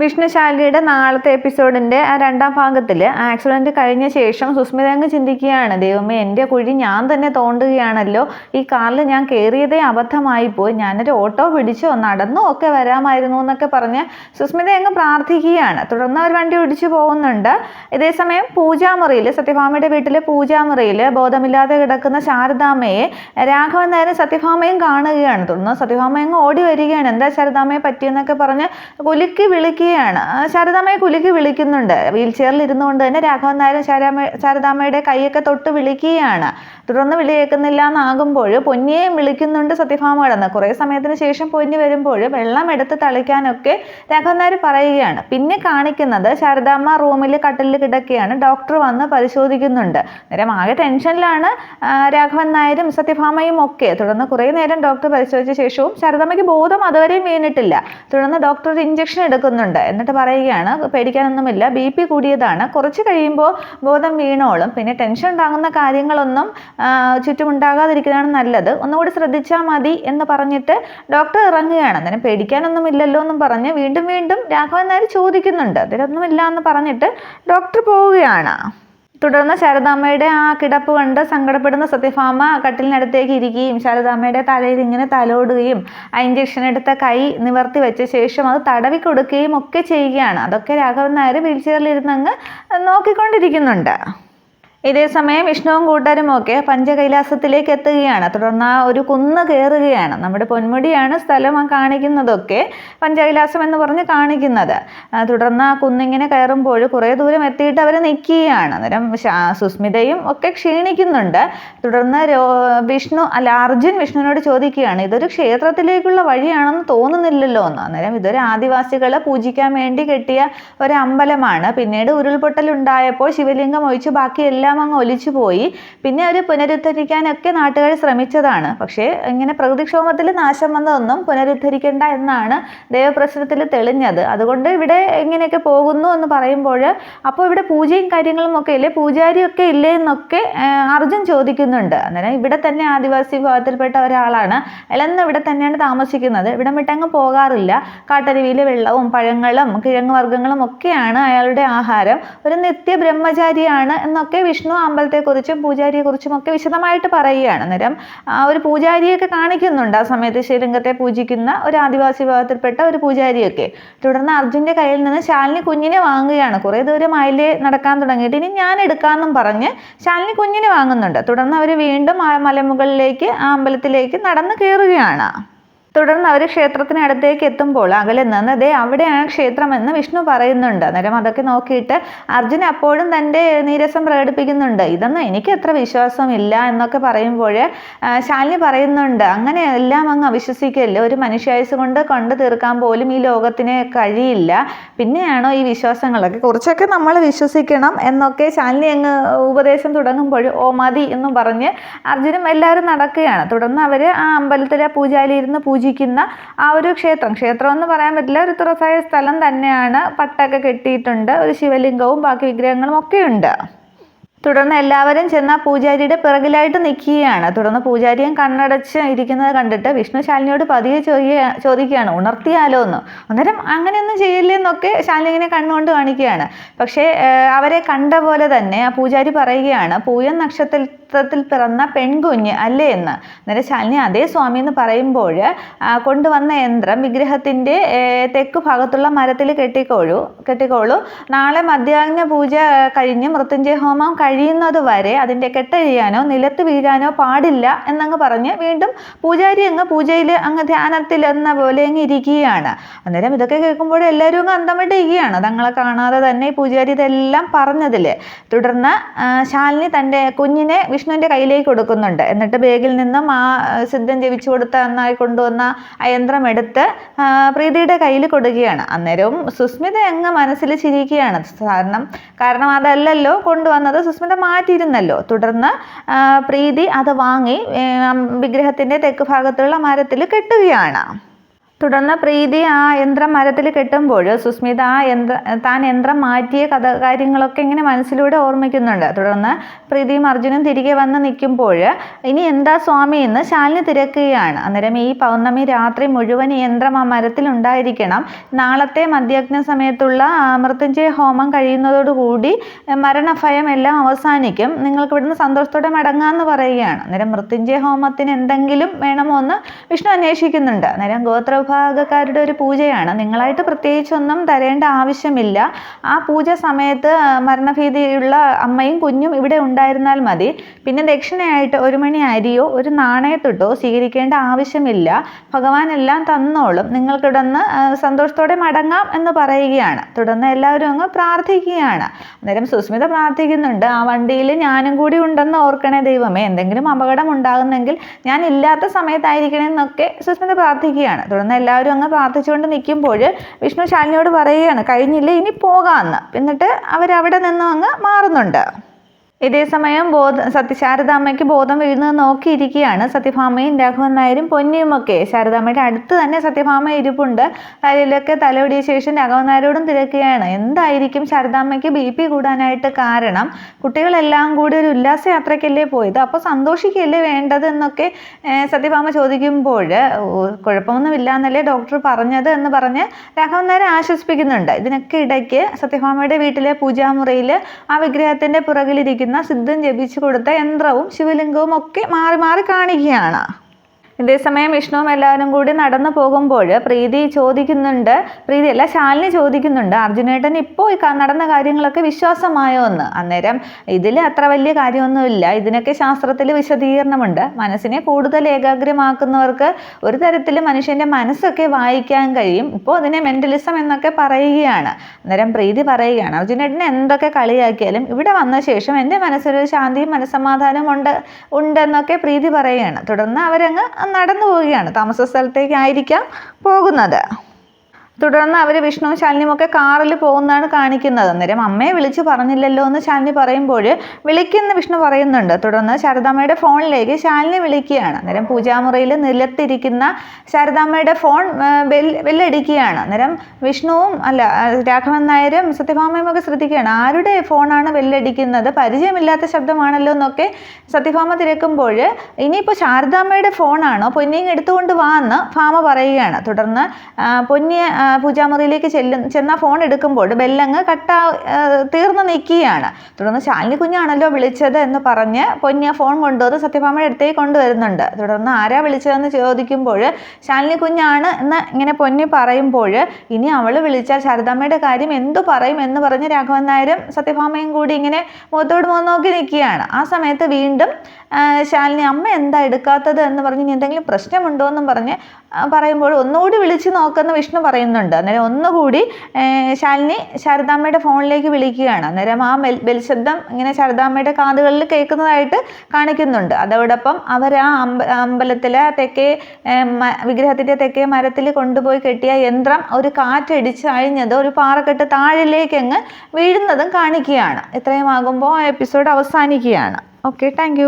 വിഷ്ണുശാലിയുടെ നാളത്തെ എപ്പിസോഡിന്റെ ആ രണ്ടാം ഭാഗത്തിൽ ആക്സിഡന്റ് കഴിഞ്ഞ ശേഷം സുസ്മിത അങ്ങ് ചിന്തിക്കുകയാണ് ദൈവമേ എന്റെ കുഴി ഞാൻ തന്നെ തോണ്ടുകയാണല്ലോ. ഈ കാറിൽ ഞാൻ കയറിയതേ അബദ്ധമായി പോയി. ഞാനൊരു ഓട്ടോ പിടിച്ചോ നടന്നോ ഒക്കെ വരാമായിരുന്നു എന്നൊക്കെ പറഞ്ഞ് സുസ്മിത അങ്ങ് പ്രാർത്ഥിക്കുകയാണ്. തുടർന്ന് അവർ വണ്ടി ഓടിച്ചു പോകുന്നുണ്ട്. ഇതേസമയം പൂജാമുറിയിൽ സത്യഭാമയുടെ വീട്ടിലെ പൂജാമുറിയിൽ ബോധമില്ലാതെ കിടക്കുന്ന ശാരദാമ്മയെ രാഘവൻ നേരെ സത്യഭാമയും കാണുകയാണ്. തുടർന്ന് സത്യഭാമ അങ്ങ് ഓടി വരികയാണ്. എന്താ ശാരദാമ്മയെ പറ്റിയെന്നൊക്കെ പറഞ്ഞ് കുലുക്കി വിളിക്കുകയാണ് ശാരദാമ്മയെ കുലുക്കി വിളിക്കുന്നുണ്ട്. വീൽ ചെയറിൽ ഇരുന്നുകൊണ്ട് തന്നെ രാഘവൻ നായർ ശാരദാമ്മ ശാരദാമ്മയുടെ കൈയൊക്കെ തൊട്ട് വിളിക്കുകയാണ്. തുടർന്ന് വിളി കേൾക്കുന്നില്ല എന്നാകുമ്പോൾ പൊന്നിയെയും വിളിക്കുന്നുണ്ട് സത്യഭാമ കടന്ന് കുറേ സമയത്തിന് ശേഷം പൊന്നി വരുമ്പോൾ വെള്ളം എടുത്ത് തളിക്കാനൊക്കെ രാഘവൻ നായർ പറയുകയാണ്. പിന്നെ കാണിക്കുന്നത് ശാരദാമ്മ റൂമിൽ കട്ടിലിൽ കിടക്കുകയാണ്. ഡോക്ടർ വന്ന് പരിശോധിക്കുന്നുണ്ട്. നേരം ആകെ ടെൻഷനിലാണ് രാഘവൻ നായരും സത്യഭാമയും ഒക്കെ. തുടർന്ന് കുറേ നേരം ഡോക്ടർ പരിശോധിച്ച ശേഷവും ശാരദാമ്മയ്ക്ക് ബോധം അതുവരെയും വീണിട്ടില്ല. തുടർന്ന് ഡോക്ടർ ഒരു ഇഞ്ചക്ഷൻ എടുക്കുന്നുണ്ട്. എന്നിട്ട് പറയുകയാണ് പേടിക്കാനൊന്നുമില്ല. ബി പി കൂടിയതാണ്. കുറച്ച് കഴിയുമ്പോൾ ബോധം വീണോളും. പിന്നെ ടെൻഷൻ ഉണ്ടാകുന്ന കാര്യങ്ങളൊന്നും ചുറ്റുമുണ്ടാകാതിരിക്കുന്നതാണ് നല്ലത്. ഒന്നുകൂടി ശ്രദ്ധിച്ചാൽ മതി എന്ന് പറഞ്ഞിട്ട് ഡോക്ടർ ഇറങ്ങുകയാണ്. അന്നേരം പേടിക്കാനൊന്നുമില്ലല്ലോ എന്നും പറഞ്ഞ് വീണ്ടും വീണ്ടും രാഘവൻ നായർ ചോദിക്കുന്നുണ്ട്. അതിലൊന്നുമില്ല എന്ന് പറഞ്ഞിട്ട് ഡോക്ടർ പോവുകയാണ്. തുടർന്ന് ശാരദാമ്മയുടെ ആ കിടപ്പ് കണ്ട് സങ്കടപ്പെടുന്ന സത്യഭാമ കട്ടിലിനടുത്തേക്ക് ഇരിക്കുകയും ശാരദാമ്മയുടെ തലയിൽ ഇങ്ങനെ തലോടുകയും ആ ഇഞ്ചക്ഷൻ എടുത്ത കൈ നിവർത്തി വെച്ച ശേഷം അത് തടവി കൊടുക്കുകയും ഒക്കെ ചെയ്യുകയാണ്. അതൊക്കെ രാഘവൻ നായർ വീൽ ചെയറിലിരുന്ന് അങ്ങ് നോക്കിക്കൊണ്ടിരിക്കുന്നുണ്ട്. ഇതേ സമയം വിഷ്ണുവും കൂട്ടരും ഒക്കെ പഞ്ചകൈലാസത്തിലേക്ക് എത്തുകയാണ്. തുടർന്ന് ആ ഒരു കുന്ന് കയറുകയാണ് നമ്മുടെ പൊന്മുടിയാണ് സ്ഥലം കാണിക്കുന്നതൊക്കെ പഞ്ചകൈലാസം എന്ന് പറഞ്ഞ് കാണിക്കുന്നത്. തുടർന്ന് ആ കുന്നിങ്ങനെ കയറുമ്പോൾ കുറേ ദൂരം എത്തിയിട്ട് അവർ നിൽക്കുകയാണ്. അന്നേരം സുസ്മിതയും ഒക്കെ ക്ഷീണിക്കുന്നുണ്ട്. തുടർന്ന് വിഷ്ണു അല്ല അർജുൻ വിഷ്ണുവിനോട് ചോദിക്കുകയാണ് ഇതൊരു ക്ഷേത്രത്തിലേക്കുള്ള വഴിയാണെന്ന് തോന്നുന്നില്ലല്ലോ എന്ന്. അന്നേരം ഇതൊരു ആദിവാസികളെ പൂജിക്കാൻ വേണ്ടി കെട്ടിയ ഒരു അമ്പലമാണ് പിന്നീട് ഉരുൾപൊട്ടൽ ഉണ്ടായപ്പോൾ ശിവലിംഗം ഒഴിച്ച് ബാക്കി എല്ലാം അങ്ങ് ഒലിച്ചു പോയി പിന്നെ അവർ പുനരുദ്ധരിക്കാനൊക്കെ നാട്ടുകാർ ശ്രമിച്ചതാണ്. പക്ഷേ ഇങ്ങനെ പ്രകൃതിക്ഷോഭത്തിൽ നാശം വന്നതൊന്നും പുനരുദ്ധരിക്കേണ്ട എന്നാണ് ദേവപ്രശ്നത്തിൽ തെളിഞ്ഞത്. അതുകൊണ്ട് ഇവിടെ ഇങ്ങനെയൊക്കെ പോകുന്നു എന്ന് പറയുമ്പോൾ അപ്പോൾ ഇവിടെ പൂജയും കാര്യങ്ങളും ഒക്കെ ഇല്ലേ? പൂജാരിയൊക്കെ ഇല്ലേ എന്നൊക്കെ അർജുൻ ചോദിക്കുന്നുണ്ട്. അന്നേരം ഇവിടെ തന്നെ ആദിവാസി വിഭാഗത്തിൽപ്പെട്ട ഒരാളാണ്. അല്ലെന്ന് ഇവിടെ തന്നെയാണ് താമസിക്കുന്നത്. ഇവിടെ വിട്ടങ്ങ് പോകാറില്ല. കാട്ടരുവിയിലെ വെള്ളവും പഴങ്ങളും കിഴങ്ങ് വർഗങ്ങളും ഒക്കെയാണ് അയാളുടെ ആഹാരം. ഒരു നിത്യ ബ്രഹ്മചാരിയാണ് എന്നൊക്കെ വിഷ്ണു അമ്പലത്തെക്കുറിച്ചും പൂജാരിയെക്കുറിച്ചും ഒക്കെ വിശദമായിട്ട് പറയുകയാണ്. അന്നേരം ആ ഒരു പൂജാരിയൊക്കെ കാണിക്കുന്നുണ്ട്. ആ സമയത്ത് ശ്രീലിംഗത്തെ പൂജിക്കുന്ന ഒരു ആദിവാസി വിഭാഗത്തിൽപ്പെട്ട ഒരു പൂജാരിയൊക്കെ. തുടർന്ന് അർജുന്റെ കയ്യിൽ നിന്ന് ശാലിനി കുഞ്ഞിനെ വാങ്ങുകയാണ്. കുറേ ദൂരം അതിലെ നടക്കാൻ തുടങ്ങിയിട്ട് ഇനി ഞാൻ എടുക്കാമെന്നും പറഞ്ഞ് ശാലിനി കുഞ്ഞിനെ വാങ്ങുന്നുണ്ട്. തുടർന്ന് അവർ വീണ്ടും ആ മലമുകളിലേക്ക് ആ അമ്പലത്തിലേക്ക് നടന്നു കയറുകയാണ്. തുടർന്ന് അവർ ക്ഷേത്രത്തിനടുത്തേക്ക് എത്തുമ്പോൾ അകലെ നിന്ന് ദേ അവിടെയാണ് ക്ഷേത്രമെന്ന് വിഷ്ണു പറയുന്നുണ്ട്. അന്നേരം അതൊക്കെ നോക്കിയിട്ട് അർജുൻ അപ്പോഴും തന്റെ നീരസം പ്രകടിപ്പിക്കുന്നുണ്ട്. ഇതൊന്നും എനിക്ക് അത്ര വിശ്വാസമില്ല എന്നൊക്കെ പറയുമ്പോൾ ശാലിനി പറയുന്നുണ്ട്. അങ്ങനെ എല്ലാം അങ്ങ് അവിശ്വസിക്കല്ല? ഒരു മനുഷ്യായുസ് കൊണ്ട് കണ്ടു തീർക്കാൻ പോലും ഈ ലോകത്തിന് കഴിയില്ല. പിന്നെയാണോ ഈ വിശ്വാസങ്ങളൊക്കെ? കുറച്ചൊക്കെ നമ്മൾ വിശ്വസിക്കണം എന്നൊക്കെ ശാലിനി അങ്ങ് ഉപദേശം തുടങ്ങുമ്പോൾ ഓ മതി എന്നും പറഞ്ഞ് അർജുനും എല്ലാവരും നടക്കുകയാണ്. തുടർന്ന് അവർ ആ അമ്പലത്തിലെ പൂജാരി ഇരുന്ന് പൂജിക്കുന്ന ആ ഒരു ക്ഷേത്രം. ക്ഷേത്രം എന്ന് പറയാൻ പറ്റില്ല ഒരു തുറസായ സ്ഥലം തന്നെയാണ്. പട്ടൊക്കെ കെട്ടിയിട്ടുണ്ട് ഒരു ശിവലിംഗവും ബാക്കി വിഗ്രഹങ്ങളും ഒക്കെ ഉണ്ട് തുടർന്ന് എല്ലാവരും ചെന്ന പൂജാരിയുടെ പിറകിലായിട്ട് നിൽക്കുകയാണ്. തുടർന്ന് പൂജാരിയും കണ്ണടച്ച് ഇരിക്കുന്നത് കണ്ടിട്ട് വിഷ്ണു ശാലിനിയോട് പതിയെ ചോദിക്കുക ചോദിക്കുകയാണ് ഉണർത്തിയാലോ എന്ന്? അന്നേരം അങ്ങനെയൊന്നും ചെയ്യില്ലെന്നൊക്കെ ശാലിനി ഇങ്ങനെ കണ്ണുകൊണ്ട് കാണിക്കുകയാണ്. പക്ഷേ അവരെ കണ്ട പോലെ തന്നെ ആ പൂജാരി പറയുകയാണ് പൂയം നക്ഷത്രത്തിൽ പിറന്ന പെൺകുഞ്ഞ് അല്ലേ എന്ന്. അന്നേരം ശാലിനി അതേ സ്വാമി എന്ന് പറയുമ്പോൾ കൊണ്ടുവന്ന യന്ത്രം വിഗ്രഹത്തിന്റെ തെക്ക് ഭാഗത്തുള്ള മരത്തിൽ കെട്ടിക്കോളൂ കെട്ടിക്കോളൂ. നാളെ മധ്യാഹ്ന പൂജ കഴിഞ്ഞ് മൃത്യുഞ്ജയ ഹോമം കഴിയുന്നത് വരെ അതിന്റെ കെട്ടഴിയാനോ നിലത്ത് വീഴാനോ പാടില്ല എന്നങ്ങ് പറഞ്ഞ് വീണ്ടും പൂജാരി അങ്ങ് പൂജയിൽ അങ്ങ് ധ്യാനത്തിൽ എന്ന പോലെ അങ്ങ് ഇരിക്കുകയാണ്. അന്നേരം ഇതൊക്കെ കേൾക്കുമ്പോൾ എല്ലാവരും അങ്ങ് അന്തം വിട്ടിരിക്കുകയാണ് തങ്ങളെ കാണാതെ തന്നെ പൂജാരി ഇതെല്ലാം പറഞ്ഞതിൽ തുടർന്ന് ശാലിനി തന്റെ കുഞ്ഞിനെ വിഷ്ണുവിന്റെ കയ്യിലേക്ക് കൊടുക്കുന്നുണ്ട്. എന്നിട്ട് ബാഗിൽ നിന്നും ആ സിദ്ധം ജപിച്ചു കൊടുത്ത നന്നായി കൊണ്ടുവന്ന ആ യന്ത്രം എടുത്ത് പ്രീതിയുടെ കയ്യിൽ കൊടുക്കുകയാണ്. അന്നേരവും സുസ്മിത അങ്ങ് മനസ്സിൽ ചിരിക്കുകയാണ്. കാരണം കാരണം അതല്ലല്ലോ കൊണ്ടുവന്നത്. സുസ്മിത മാറ്റിയിരുന്നല്ലോ. തുടർന്ന് പ്രീതി അത് വാങ്ങി വിഗ്രഹത്തിന്റെ തെക്ക് ഭാഗത്തുള്ള മരത്തിൽ കെട്ടുകയാണ്. തുടർന്ന് പ്രീതി ആ യന്ത്രം മരത്തിൽ കെട്ടുമ്പോൾ സുസ്മിത ആ യന്ത്ര താൻ യന്ത്രം മാറ്റിയ കഥ കാര്യങ്ങളൊക്കെ ഇങ്ങനെ മനസ്സിലൂടെ ഓർമ്മിക്കുന്നുണ്ട്. തുടർന്ന് പ്രീതിയും അർജുനും തിരികെ വന്ന് നിൽക്കുമ്പോൾ ഇനി എന്താ സ്വാമി എന്ന് ശാലിനി തിരക്കുകയാണ്. അന്നേരം ഈ പൗർണമി രാത്രി മുഴുവൻ യന്ത്രം ആ മരത്തിൽ ഉണ്ടായിരിക്കണം. നാളത്തെ മധ്യജ്ഞ സമയത്തുള്ള മൃത്യുഞ്ജയ ഹോമം കഴിയുന്നതോടുകൂടി മരണഭയം എല്ലാം അവസാനിക്കും. നിങ്ങൾക്ക് ഇവിടുന്ന് സന്തോഷത്തോടെ മടങ്ങാമെന്ന് പറയുകയാണ്. അന്നേരം മൃത്യുഞ്ജയ ഹോമത്തിന് എന്തെങ്കിലും വേണമോ എന്ന് വിഷ്ണു അന്വേഷിക്കുന്നുണ്ട്. അന്നേരം ഗോത്രവിഭാഗക്കാരുടെ ഒരു പൂജയാണ്. നിങ്ങളായിട്ട് പ്രത്യേകിച്ചൊന്നും തരേണ്ട ആവശ്യമില്ല. ആ പൂജ സമയത്ത് മരണഭീതിയുള്ള അമ്മയും കുഞ്ഞും ഇവിടെ ഉണ്ടായിരുന്നാൽ മതി. പിന്നെ ദക്ഷിണയായിട്ട് ഒരു മണി അരിയോ ഒരു നാണയത്തൊട്ടോ സ്വീകരിക്കേണ്ട ആവശ്യമില്ല. ഭഗവാൻ എല്ലാം തന്നോളും. നിങ്ങൾക്കിടന്ന് സന്തോഷത്തോടെ മടങ്ങാം എന്ന് പറയുകയാണ്. തുടർന്ന് എല്ലാവരും അങ്ങ് പ്രാർത്ഥിക്കുകയാണ്. അന്നേരം സുസ്മിത പ്രാർത്ഥിക്കുന്നുണ്ട്. ആ വണ്ടിയിൽ ഞാനും കൂടി ഉണ്ടെന്ന് ഓർക്കണേ ദൈവമേ. എന്തെങ്കിലും അപകടം ഉണ്ടാകുന്നെങ്കിൽ ഞാൻ ഇല്ലാത്ത സമയത്തായിരിക്കണേ എന്നൊക്കെ സുസ്മിത പ്രാർത്ഥിക്കുകയാണ്. തുടർന്ന് എല്ലാവരും അങ്ങ് പ്രാർത്ഥിച്ചുകൊണ്ട് നിൽക്കുമ്പോൾ വിഷ്ണു ശാലിനിയോട് പറയുകയാണ് കഴിഞ്ഞില്ല ഇനി പോകാമെന്ന് എന്നിട്ട് അവരവിടെ നിന്നും അങ്ങ് മാറുന്നുണ്ട്. ഇതേ സമയം ബോധ സത്യ ശാരദാമ്മയ്ക്ക് ബോധം വീഴുന്നത് നോക്കിയിരിക്കുകയാണ്. സത്യഭാമയും രാഘവൻ നായരും പൊന്നിയുമൊക്കെ ശാരദാമ്മയുടെ അടുത്ത് തന്നെ സത്യഭാമ ഇരിപ്പുണ്ട്. തലയിലൊക്കെ തലയൊടിയ ശേഷം രാഘവൻ നായരോടും തിരക്കുകയാണ്. എന്തായിരിക്കും ശാരദാമ്മയ്ക്ക് ബി പി കൂടാനായിട്ട് കാരണം? കുട്ടികളെല്ലാം കൂടി ഒരു ഉല്ലാസയാത്രയ്ക്കല്ലേ പോയത്? അപ്പോൾ സന്തോഷിക്കല്ലേ വേണ്ടത് എന്നൊക്കെ സത്യഭാമ ചോദിക്കുമ്പോൾ "ഓ, കുഴപ്പമൊന്നുമില്ല എന്നല്ലേ ഡോക്ടർ പറഞ്ഞത് എന്ന് പറഞ്ഞ് രാഘവൻ നായരെ ആശ്വസിപ്പിക്കുന്നുണ്ട്. ഇതിനൊക്കെ ഇടയ്ക്ക് സത്യഭാമയുടെ വീട്ടിലെ പൂജാമുറിയിൽ ആ വിഗ്രഹത്തിന്റെ പുറകിലിരിക്കുന്ന സിദ്ധൻ ജപിച്ചു കൊടുത്ത യന്ത്രവും ശിവലിംഗവും ഒക്കെ മാറി മാറി കാണിക്കുകയാണ് ഇതേസമയം വിഷ്ണുവും എല്ലാവരും കൂടി നടന്നു പോകുമ്പോൾ പ്രീതി ചോദിക്കുന്നുണ്ട്. പ്രീതി അല്ല ശാലിനി ചോദിക്കുന്നുണ്ട് അർജുനേട്ടൻ ഇപ്പോൾ നടന്ന കാര്യങ്ങളൊക്കെ വിശ്വാസമായോ എന്ന്? അന്നേരം ഇതിൽ അത്ര വലിയ കാര്യമൊന്നുമില്ല. ഇതിനൊക്കെ ശാസ്ത്രത്തിൽ വിശദീകരണമുണ്ട്. മനസ്സിനെ കൂടുതൽ ഏകാഗ്രമാക്കുന്നവർക്ക് ഒരു തരത്തിൽ മനുഷ്യന്റെ മനസ്സൊക്കെ വായിക്കാൻ കഴിയും. ഇപ്പോൾ അതിനെ മെന്റലിസം എന്നൊക്കെ പറയുകയാണ്. അന്നേരം പ്രീതി പറയുകയാണ് അർജുനേട്ടനെ എന്തൊക്കെ കളിയാക്കിയാലും ഇവിടെ വന്ന ശേഷം എന്റെ മനസ്സിലൊരു ശാന്തിയും മനസ്സമാധാനവും ഉണ്ട് ഉണ്ടെന്നൊക്കെ പ്രീതി പറയുകയാണ്. തുടർന്ന് അവരങ്ങ് നടന്നു പോവുകയാണ് താമസ സ്ഥലത്തേക്കായിരിക്കാം പോകുന്നത്. തുടർന്ന് അവർ വിഷ്ണുവും ശാലിനിയും ഒക്കെ കാറിൽ പോകുന്നതാണ് കാണിക്കുന്നത്. അന്നേരം അമ്മയെ വിളിച്ച് പറഞ്ഞില്ലല്ലോ എന്ന് ശാലിനി പറയുമ്പോൾ വിളിക്കുന്ന വിഷ്ണു പറയുന്നുണ്ട്. തുടർന്ന് ശാരദാമ്മയുടെ ഫോണിലേക്ക് ശാലിനി വിളിക്കുകയാണ്. അന്നേരം പൂജാമുറിയിൽ നിലത്തിരിക്കുന്ന ശാരദാമ്മയുടെ ഫോൺ ബെൽ ബെല്ലടിക്കുകയാണ്. അന്നേരം വിഷ്ണുവും അല്ല രാഘവൻ നായരും സത്യഭാമയും ഒക്കെ ശ്രദ്ധിക്കുകയാണ്. ആരുടെ ഫോണാണ് ബെല്ലടിക്കുന്നത്? പരിചയമില്ലാത്ത ശബ്ദമാണല്ലോ എന്നൊക്കെ സത്യഭാമ തിരക്കുമ്പോൾ ഇനിയിപ്പോൾ ശാരദാമ്മയുടെ ഫോണാണോ? പൊന്നിയും എടുത്തുകൊണ്ട് വാ എന്ന് ഭാമ പറയുകയാണ്. തുടർന്ന് പൊന്നിയെ പൂജാമുറിയിലേക്ക് ചെല്ലു ചെന്ന ഫോൺ എടുക്കുമ്പോൾ ബെല്ലങ്ങ് കട്ട തീർന്നു നിൽക്കുകയാണ്. തുടർന്ന് ശാലിനി കുഞ്ഞാണല്ലോ വിളിച്ചത് എന്ന് പറഞ്ഞ് പൊന്നിയ ഫോൺ കൊണ്ടുവന്ന് സത്യഭാമയുടെ അടുത്തേക്ക് കൊണ്ടുവരുന്നുണ്ട്. തുടർന്ന് ആരാ വിളിച്ചതെന്ന് ചോദിക്കുമ്പോൾ ശാലിനി കുഞ്ഞാണ് എന്ന് ഇങ്ങനെ പൊന്നി പറയുമ്പോൾ ഇനി അവൾ വിളിച്ചാൽ ശാരദാമ്മയുടെ കാര്യം എന്തു പറയും എന്ന് പറഞ്ഞ് രാഘവൻ നായരും സത്യഭാമയും കൂടി ഇങ്ങനെ മുഖത്തോട് മുഖം നോക്കി നിൽക്കുകയാണ്. ആ സമയത്ത് വീണ്ടും ശാലിനി അമ്മ എന്താ എടുക്കാത്തത് എന്ന് പറഞ്ഞ് ഇനി എന്തെങ്കിലും പ്രശ്നമുണ്ടോ എന്നും പറഞ്ഞ് പറയുമ്പോൾ ഒന്നുകൂടി വിളിച്ച് നോക്കുന്ന വിഷ്ണു പറയുന്നുണ്ട്. അന്നേരം ഒന്നുകൂടി ശാലിനി ശാരദാമ്മയുടെ ഫോണിലേക്ക് വിളിക്കുകയാണ്. അന്നേരം ആ ബെൽ ബെൽ ശബ്ദം ഇങ്ങനെ ശാരദാമ്മയുടെ കാതുകളിൽ കേൾക്കുന്നതായിട്ട് കാണിക്കുന്നുണ്ട്. അതോടൊപ്പം അവർ ആ അമ്പ അമ്പലത്തിലെ തെക്കേ വിഗ്രഹത്തിന്റെ തെക്കേ മരത്തിൽ കൊണ്ടുപോയി കെട്ടിയ യന്ത്രം ഒരു കാറ്റടിച്ച് അഴിഞ്ഞത് ഒരു പാറക്കെട്ട് താഴിലേക്ക് അങ്ങ് വീഴുന്നതും കാണിക്കുകയാണ്. ഇത്രയും ആകുമ്പോൾ എപ്പിസോഡ് അവസാനിക്കുകയാണ്. Okay thank